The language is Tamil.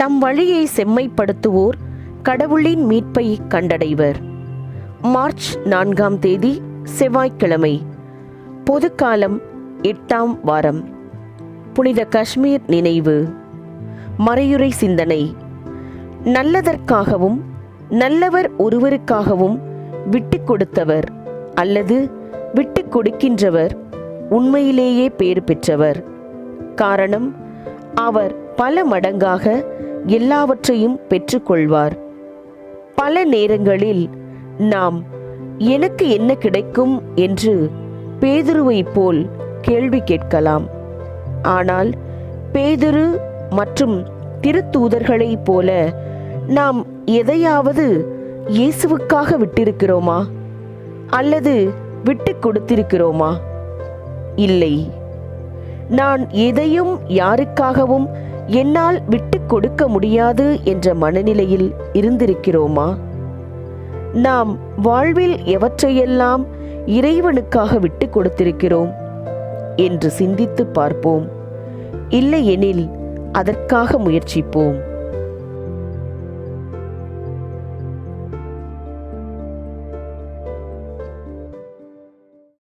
தம் வழியை செம்மைப்படுத்துவோர் கடவுளின் மீட்பை கண்டடைவர். மார்ச் நான்காம் தேதி செவ்வாய்க்கிழமை பொதுக்காலம் எட்டாம் வாரம். புனித காஷ்மீர் நினைவு. மறையுறை சிந்தனை. நல்லதற்காகவும் நல்லவர் ஒருவருக்காகவும் விட்டு கொடுத்தவர் அல்லது விட்டு கொடுக்கின்றவர் உண்மையிலேயே பேறு பெற்றவர். காரணம் அவர் பல மடங்காக எல்லாவற்றையும் பெற்றுக்கொள்வார். பல நேரங்களில் நாம் எனக்கு என்ன கிடைக்கும் என்று பேதுருவைப் போல் கேள்வி கேட்கலாம். ஆனால் பேதுரு மற்றும் திருத்தூதர்களைப் போல நாம் எதையாவது இயேசுவுக்காக விட்டிருக்கிறோமா? அல்லது விட்டு கொடுத்திருக்கிறோமா? இல்லை. நான் எதையும் யாருக்காகவும் என்னால் விட்டு கொடுக்க முடியாது என்ற மனநிலையில் இருந்திருக்கிறோமா? நாம் வாழ்வில் எவற்றையெல்லாம் இறைவனுக்காக விட்டு கொடுத்திருக்கிறோம் என்று சிந்தித்து பார்ப்போம். இல்லையெனில் அதற்காக முயற்சிப்போம்.